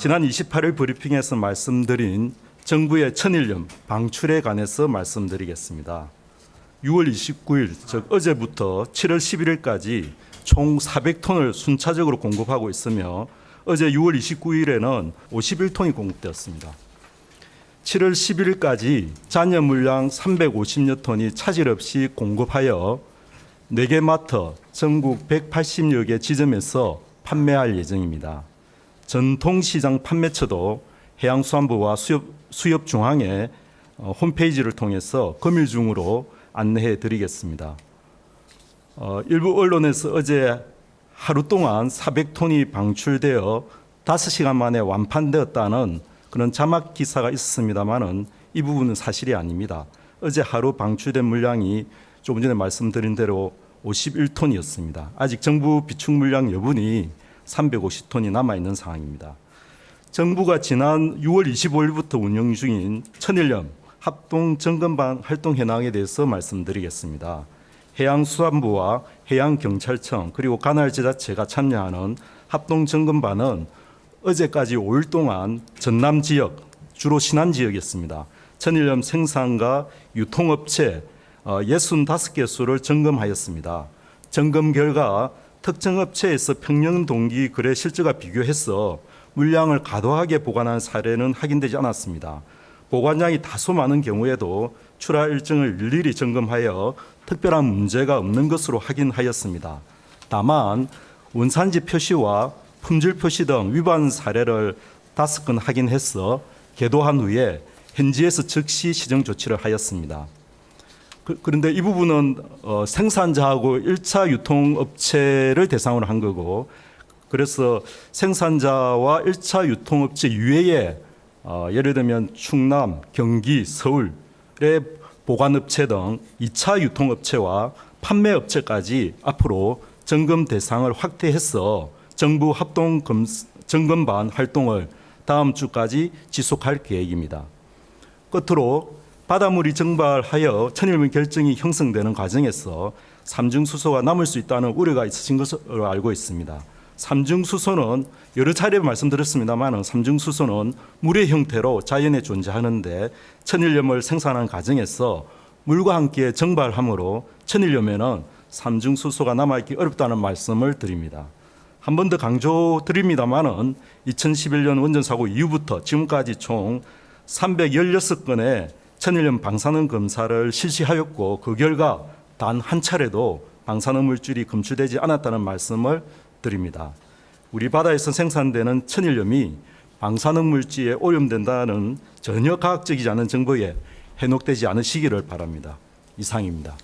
지난 28일 브리핑에서 말씀드린 정부의 천일염 방출에 관해서 말씀드리겠습니다. 6월 29일 즉 어제부터 7월 11일까지 총 400톤을 순차적으로 공급하고 있으며 어제 6월 29일에는 51톤이 공급되었습니다. 7월 10일까지 잔여 물량 350여 톤이 차질 없이 공급하여 4개 마트 전국 180여 개 지점에서 판매할 예정입니다. 전통시장 판매처도 해양수산부와 수협, 수협중앙의 어, 홈페이지를 통해서 금일 중으로 안내해 드리겠습니다. 어, 일부 언론에서 어제 하루 동안 400톤이 방출되어 5시간 만에 완판되었다는 그런 자막 기사가 있었습니다만은 이 부분은 사실이 아닙니다. 어제 하루 방출된 물량이 조금 전에 말씀드린 대로 51톤이었습니다. 아직 정부 비축 물량 여분이 350톤이 남아 있는 상황입니다. 정부가 지난 6월 25일부터 운영 중인 천일염 합동 점검반 활동 현황에 대해서 말씀드리겠습니다. 해양수산부와 해양경찰청 그리고 관할지자체가 참여하는 합동 점검반은 어제까지 5일 동안 전남 지역 주로 신안 지역이었습니다. 천일염 생산과 유통업체 65개 수를 점검하였습니다. 점검 결과 특정 업체에서 평년 동기 거래 실적과 비교해서 물량을 과도하게 보관한 사례는 확인되지 않았습니다. 보관량이 다소 많은 경우에도 출하 일정을 일일이 점검하여 특별한 문제가 없는 것으로 확인하였습니다. 다만 원산지 표시와 품질 표시 등 위반 사례를 다섯 건 확인해서 계도한 후에 현지에서 즉시 시정 조치를 하였습니다. 그, 런데이 부분은 어, 생산자하고 1차 유통업체를 대상으로 한 거고 그래서 생산자와 1차 유통업체 이외에 어, 예를 들면 충남, 경기, 서울의 보관업체 등 2차 유통업체와 판매업체까지 앞으로 점검 대상을 확대해서 정부 합동 검, 점검반 활동을 다음 주까지 지속할 계획입니다. 끝으로 바닷물이 증발하여 천일문 결정이 형성되는 과정에서 삼중수소가 남을 수 있다는 우려가 있으신 것으로 알고 있습니다. 삼중수소는 여러 차례 말씀드렸습니다만 삼중수소는 물의 형태로 자연에 존재하는데 천일염을 생산하는 과정에서 물과 함께 증발함으로 천일염에는 삼중수소가 남아있기 어렵다는 말씀을 드립니다. 한 번 더 강조드립니다만은 2011년 원전 사고 이후부터 지금까지 총 316건의 천일염 방사능 검사를 실시하였고 그 결과 단 한 차례도 방사능 물질이 검출되지 않았다는 말씀을 드립니다. 우리 바다에서 생산되는 천일염이 방사능 물질에 오염된다는 전혀 과학적이지 않은 정보에 현혹되지 않으시기를 바랍니다. 이상입니다.